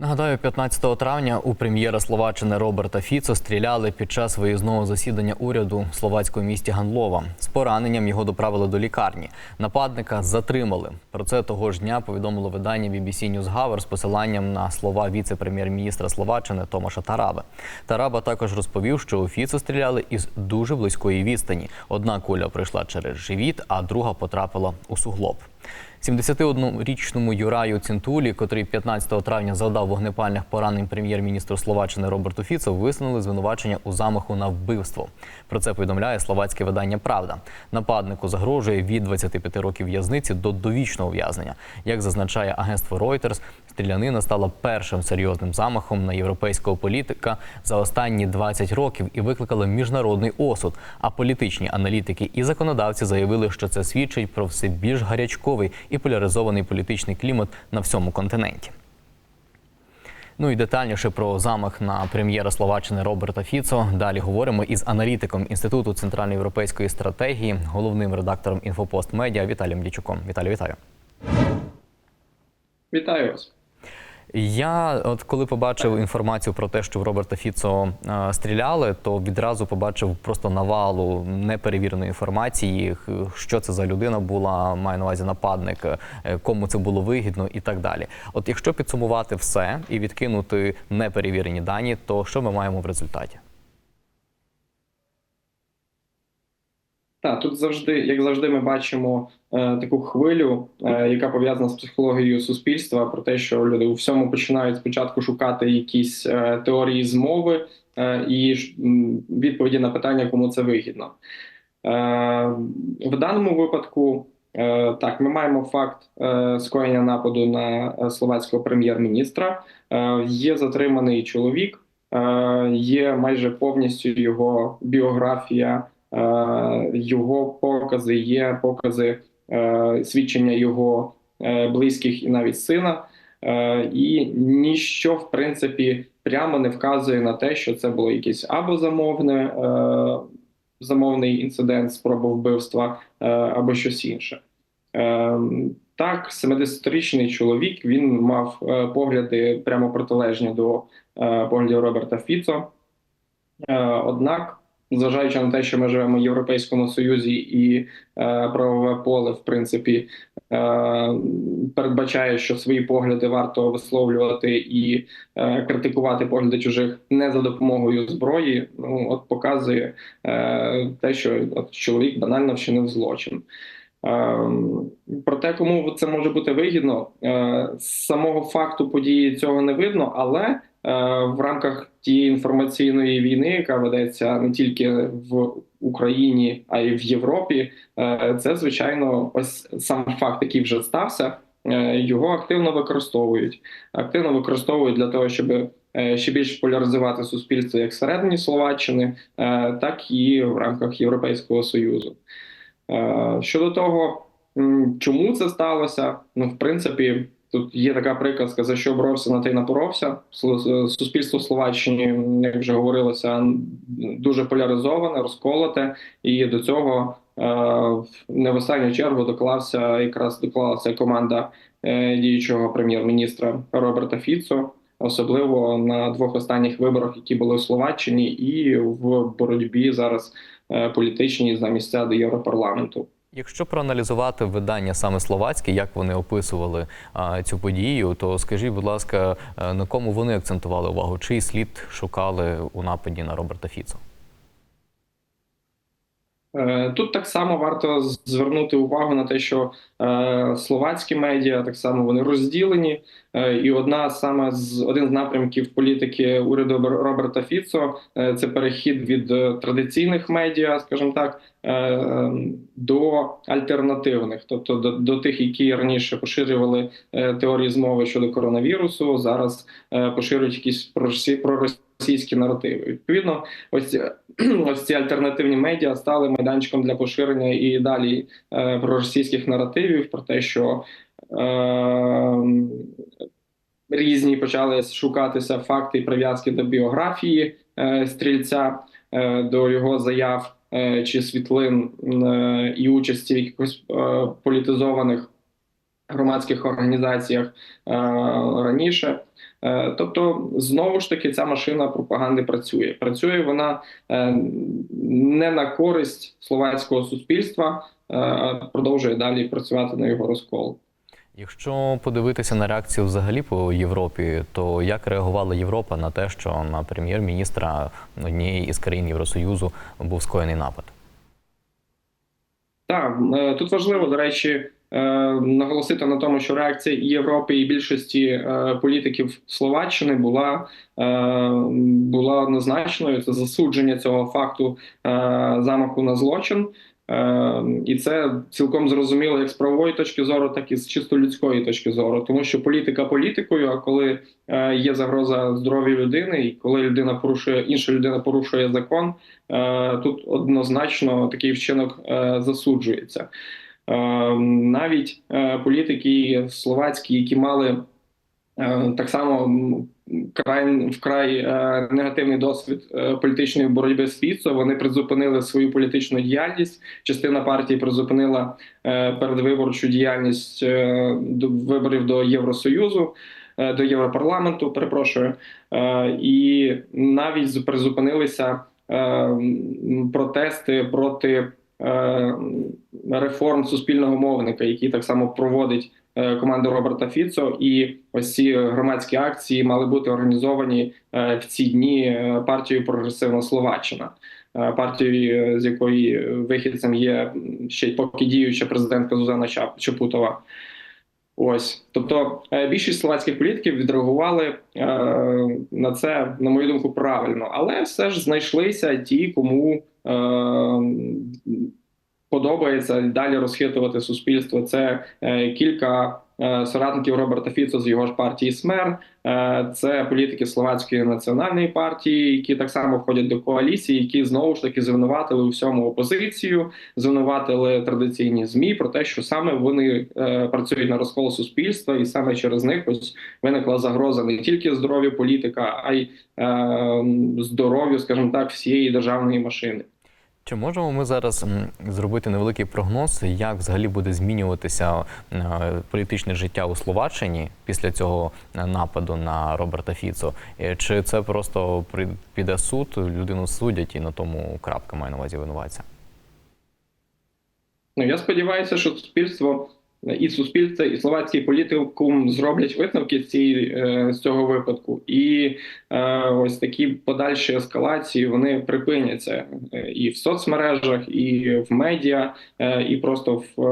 Нагадаю, 15 травня у прем'єра Словаччини Роберта Фіцо стріляли під час виїзного засідання уряду в словацькому місті Ганлова. З пораненням його доправили до лікарні. Нападника затримали. Про це того ж дня повідомило видання BBC Newshour з посиланням на слова віце-прем'єр-міністра Словаччини Томаша Тараби. Тараба також розповів, що у Фіцо стріляли із дуже близької відстані. Одна куля пройшла через живіт, а друга потрапила у суглоб. 71-річному Юраю Цінтулі, котрий 15 травня завдав вогнепальних поранень прем'єр-міністру Словаччини Роберту Фіцо, висунули звинувачення у замаху на вбивство. Про це повідомляє словацьке видання Правда. Нападнику загрожує від 25 років в'язниці до довічного ув'язнення. Як зазначає агентство Reuters, стрілянина стала першим серйозним замахом на європейського політика за останні 20 років і викликала міжнародний осуд. А політичні аналітики і законодавці заявили, що це свідчить про все більш гарячковий і поляризований політичний клімат на всьому континенті. Ну і детальніше про замах на прем'єра Словаччини Роберта Фіцо. Далі говоримо із аналітиком Інституту центральноєвропейської стратегії, головним редактором Інфопост Медіа Віталієм Дічуком. Віталій, вітаю. Вітаю вас. Я от коли побачив інформацію про те, що в Роберта Фіцо е, стріляли, то відразу побачив просто навалу неперевіреної інформації, що це за людина була, маю на увазі нападник, е, кому це було вигідно і так далі. От якщо підсумувати все і відкинути неперевірені дані, то що ми маємо в результаті? Так, тут завжди, як завжди, ми бачимо е, таку хвилю, е, яка пов'язана з психологією суспільства, про те, що люди у всьому починають спочатку шукати якісь е, теорії змови е, і відповіді на питання, кому це вигідно. Е, в даному випадку, е, так, ми маємо факт е, скоєння нападу на е, словацького прем'єр-міністра. Е, є затриманий чоловік, е, є майже повністю його біографія. Е, його покази є покази е, свідчення його е, близьких і навіть сина, і ніщо в принципі прямо не вказує на те, що це було якесь або замовне замовний інцидент, спроба вбивства, або щось інше. Так, 70-річний чоловік він мав погляди прямо протилежні до поглядів Роберта Фіцо. Однак зважаючи на те, що ми живемо в Європейському Союзі, і е, правове поле, в принципі, е, передбачає, що свої погляди варто висловлювати і е, критикувати погляди чужих не за допомогою зброї. Ну от показує е, те, що от чоловік банально вчинив злочин. Е, Про те, кому це може бути вигідно, е, самого факту події цього не видно, але в рамках тієї інформаційної війни, яка ведеться не тільки в Україні, а й в Європі, е, це звичайно ось сам факт, який вже стався. е, Його активно використовують, активно використовують для того, щоб е, ще більш поляризувати суспільство як всередині Словаччини, е, так і в рамках Європейського союзу. Е, Щодо того, чому це сталося, ну в принципі, тут є така приказка: за що боровся, на те й напоровся. Сло- Суспільство Словаччини, як вже говорилося, дуже поляризоване, розколоте, і до цього е, не в останню чергу доклався якраз доклалася команда е, діючого прем'єр-міністра Роберта Фіцо. Особливо на двох останніх виборах, які були в Словаччині, і в боротьбі зараз е, політичній за місця до Європарламенту. Якщо проаналізувати видання саме словацьке, як вони описували а, цю подію, то скажіть, будь ласка, е, на кому вони акцентували увагу? Чий слід шукали у нападі на Роберта Фіцо? Е, Тут так само варто звернути увагу на те, що е, словацькі медіа так само вони розділені, е, і одна саме з один з напрямків політики уряду Бер- Роберта Фіцо це перехід від традиційних медіа, скажімо так, е, е, до альтернативних, тобто до, до тих, які раніше поширювали теорії змови щодо коронавірусу, зараз поширюють якісь проросі- проросійські наративи. Відповідно, ось ось ці альтернативні медіа стали майданчиком для поширення і далі е, проросійських наративів про те, що е, різні почали шукатися факти і прив'язки до біографії е, стрільця, е, до його заяв е, чи світлин е, і участі в якихось е, політизованих громадських організаціях е, раніше. Е, Тобто, знову ж таки, ця машина пропаганди працює. Працює вона е, не на користь словацького суспільства, а продовжує далі працювати на його розкол. Якщо подивитися на реакцію взагалі по Європі, то як реагувала Європа на те, що на прем'єр-міністра однієї із країн Євросоюзу був скоєний напад? Так, тут важливо, до речі, наголосити на тому, що реакція Європи, і більшості е, політиків Словаччини була, е, була однозначною. Це засудження цього факту е, замаху на злочин. Е, І це цілком зрозуміло як з правової точки зору, так і з чисто людської точки зору, тому що політика політикою, а коли е, є загроза здоров'ю людини, і коли людина порушує інша людина порушує закон, е, тут однозначно такий вчинок е, засуджується. Е, Навіть е, політики словацькі, які мали е, так само край вкрай негативний досвід політичної боротьби з Фіцо, вони призупинили свою політичну діяльність. Частина партії призупинила передвиборчу діяльність до виборів до Євросоюзу. До Європарламенту, перепрошую, і навіть призупинилися протести проти реформ суспільного мовника, які так само проводить е, команда Роберта Фіцо. І ось ці громадські акції мали бути організовані е, в ці дні е, партією Прогресивна Словаччина. е, Партією, е, з якої вихідцем є ще й поки діюча президентка Зузана Чапутова. Ось, тобто е, більшість словацьких політиків відреагували е, на це, на мою думку, правильно, але все ж знайшлися ті, кому е, подобається далі розхитувати суспільство. Це е, кілька е, соратників Роберта Фіцо з його ж партії СМЕР. Е, це політики словацької національної партії, які так само входять до коаліції, які знову ж таки звинуватили у всьому опозицію, звинуватили традиційні змі про те, що саме вони е, працюють на розкол суспільства, і саме через них ось виникла загроза не тільки здоров'ю політика, а й е, здоров'ю, скажімо так, всієї державної машини. Чи можемо ми зараз зробити невеликий прогноз, як взагалі буде змінюватися е, політичне життя у Словаччині після цього е, нападу на Роберта Фіцо? Е, Чи це просто піде суд, людину судять і на тому крапка має на увазі винуватця? Ну я сподіваюся, що суспільство і суспільство, і словацький політикум зроблять висновки з цієї е, з цього випадку, і е, ось такі подальші ескалації вони припиняться е, і в соцмережах, і в медіа, і просто в,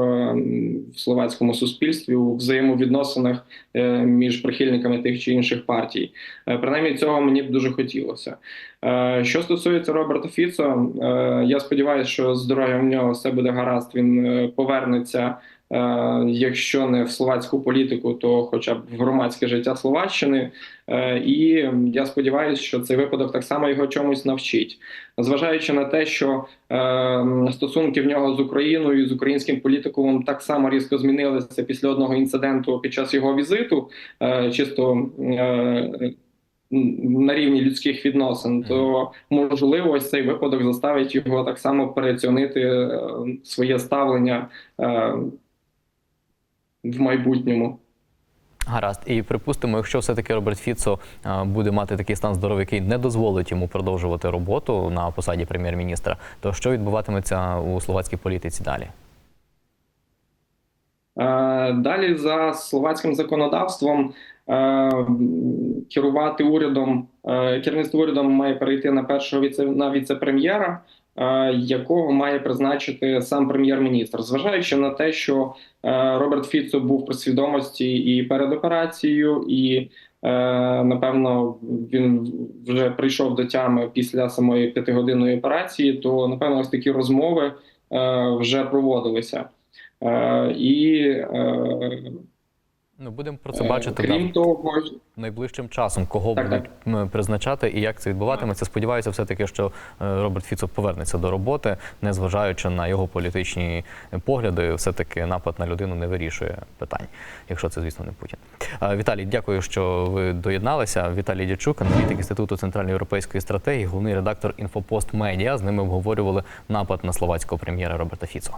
в словацькому суспільстві у взаємовідносинах між прихильниками тих чи інших партій. Принаймні цього мені б дуже хотілося. Що стосується Роберта Фіцо, я сподіваюся, що здоров'я в нього все буде гаразд. Він повернеться, якщо не в словацьку політику, то хоча б в громадське життя Словаччини. Е, І я сподіваюся, що цей випадок так само його чомусь навчить, зважаючи на те, що е, стосунки в нього з Україною з українським політикумом так само різко змінилися після одного інциденту під час його візиту, е, чисто. е, на рівні людських відносин, то можливо ось цей випадок заставить його так само переоцінити е, своє ставлення е, в майбутньому. Гаразд, і припустимо, якщо все-таки Роберт Фіцо е, буде мати такий стан здоров'я, який не дозволить йому продовжувати роботу на посаді прем'єр-міністра, то що відбуватиметься у словацькій політиці далі? Е, Далі за словацьким законодавством е, керувати урядом, керівництво урядом має перейти на першого віце на віце-прем'єра, якого має призначити сам прем'єр-міністр, зважаючи на те, що е, Роберт Фіцо був при свідомості і перед операцією, і е, напевно він вже прийшов до тями після самої п'ятигодинної операції. То напевно ось такі розмови е, вже проводилися. Е, І е, Ну, будемо про це е, бачити крім да, того, найближчим часом, кого Так, будуть м, призначати і як це відбуватиметься. Сподіваюся, все-таки, що е, Роберт Фіцо повернеться до роботи, незважаючи на його політичні погляди, все-таки напад на людину не вирішує питань, якщо це, звісно, не Путін. Е, Віталій, дякую, що ви доєдналися. Віталій Дячук, аналітик Інституту центральноєвропейської стратегії, головний редактор Інфопост Медіа. З ними обговорювали напад на словацького прем'єра Роберта Фіцо.